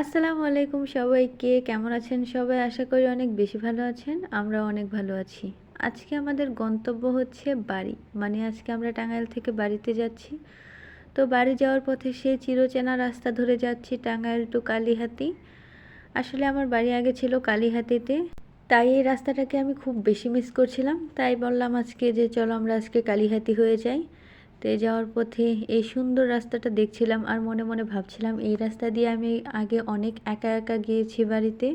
আসসালামু আলাইকুম সবাইকে। কেমন আছেন সবাই? আশা করি অনেক বেশি ভালো আছেন আমরা অনেক ভালো আছি। আজকে আমাদের গন্তব্য হচ্ছে বাড়ি মানে আজকে আমরা টাঙ্গাইল থেকে বাড়িতে যাচ্ছি। তো বাড়ি যাওয়ার পথে সেই চিরচেনা রাস্তা ধরে যাচ্ছি টাঙ্গাইল টু কালীহাতি। আসলে আমার বাড়ি আগে ছিল কালীহাতিতে, তাই এই রাস্তাটাকে আমি খুব বেশি মিস করছিলাম। তাই বললাম আজকে যে চলো আমরা আজকে কালীহাতি হয়ে যাই। তো যাওয়ার পথে এই সুন্দর রাস্তাটা দেখছিলাম আর মনে মনে ভাবছিলাম, এই রাস্তা দিয়ে আমি আগে অনেক একা একা গিয়েছি বাড়িতে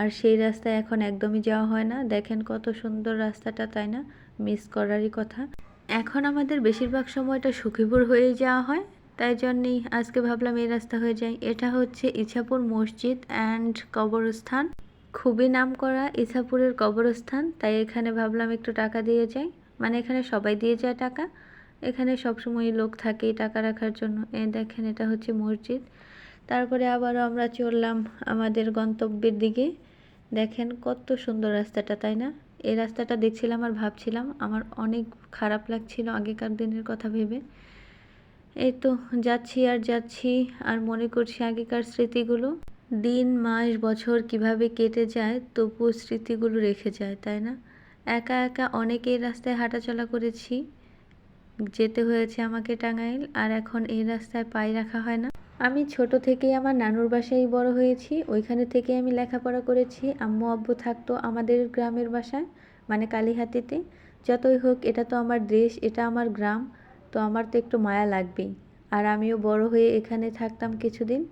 আর সেই রাস্তায় এখন একদমই যাওয়া হয় না। দেখেন কত সুন্দর রাস্তাটা, তাই না? মিস করারই কথা। এখন আমাদের বেশিরভাগ সময়টা সুখীপুর হয়ে যাওয়া হয়, তাই জন্যেই আজকে ভাবলাম এই রাস্তা হয়ে যায় এটা হচ্ছে ইছাপুর মসজিদ অ্যান্ড কবরস্থান। খুবই নাম করা ইছাপুরের কবরস্থান, তাই এখানে ভাবলাম একটু টাকা দিয়ে যাই। মানে এখানে সবাই দিয়ে যায় টাকা। এখানে সবসময় লোক থাকে টাকা রাখার জন্য। এ দেখেন, এটা হচ্ছে মসজিদ। তারপরে আবারও আমরা চললাম আমাদের গন্তব্যের দিকে। দেখেন কত সুন্দর রাস্তাটা, তাই না? এই রাস্তাটা দেখছিলাম আর ভাবছিলাম, আমার অনেক খারাপ লাগছিল আগেকার দিনের কথা ভেবে। এই তো যাচ্ছি আর যাচ্ছি আর মনে করছি আগেকার স্মৃতিগুলো। দিন, মাস, বছর কীভাবে কেটে যায়, তবুও স্মৃতিগুলো রেখে যায়, তাই না? একা একা অনেকেই রাস্তায় হাঁটাচলা করেছি। যেতে হয়েছে আমাকে টাঙ্গাইল, আর এখন এই রাস্তায় পাই রাখা হয় না। আমি ছোট থেকেই আমার নানুর বাসায় বড় হয়েছি। ওইখানে থেকে আমি লেখাপড়া করেছি। আম্মু আব্বু থাকতো আমাদের গ্রামের বাসায় মানে কালীহাতিতে। যতই হোক, এটা তো আমার দেশ, এটা আমার গ্রাম, তো আমার তো একটু মায়া লাগবেই। আর আমিও বড় হয়ে এখানে থাকতাম কিছুদিন,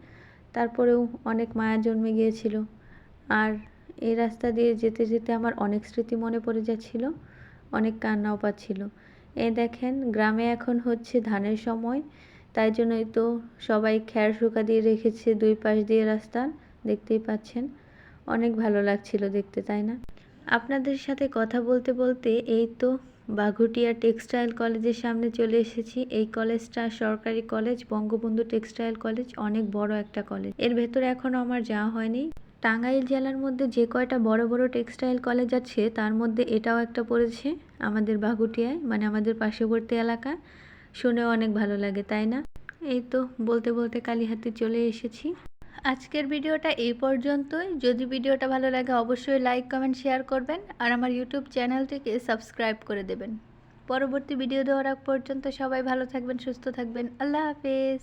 তারপরেও অনেক মায়া জন্মে গিয়েছিল। আর এই রাস্তা দিয়ে যেতে যেতে আমার অনেক স্মৃতি মনে পড়ে যাচ্ছিল, অনেক কান্নাও পাচ্ছিল। এই দেখেন, গ্রামে এখন হচ্ছে ধানের সময়, তাই জন্যই তো সবাই খ্যার শুকা দিয়ে রেখেছে দুই পাশ দিয়ে রাস্তার দেখতেই পাচ্ছেন। অনেক ভালো লাগছিল দেখতে, তাই না? আপনাদের সাথে কথা বলতে বলতে এই তো বাঘুটিয়া টেক্সটাইল কলেজের সামনে চলে এসেছি। এই কলেজটা সরকারি কলেজ, বঙ্গবন্ধু টেক্সটাইল কলেজ, অনেক বড় একটা কলেজ। এর ভেতরে এখনও আমার যাওয়া হয়নি। টাঙ্গাইল জেলার মধ্যে যে কয়টা বড় বড় টেক্সটাইল কলেজ আছে, তার মধ্যে এটাও একটা পড়েছে আমাদের বাগুটিয়ায় মানে আমাদের পার্শ্ববর্তী এলাকা। শুনেও অনেক ভালো লাগে, তাই না? এই তো বলতে বলতে কালীহাতি চলে এসেছি। আজকের ভিডিওটা এই পর্যন্তই। যদি ভিডিওটা ভালো লাগে, অবশ্যই লাইক, কমেন্ট, শেয়ার করবেন আর আমার ইউটিউব চ্যানেলটিকে সাবস্ক্রাইব করে দেবেন। পরবর্তী ভিডিও দেওয়ার আগ পর্যন্ত সবাই ভালো থাকবেন, সুস্থ থাকবেন। আল্লাহ হাফেজ।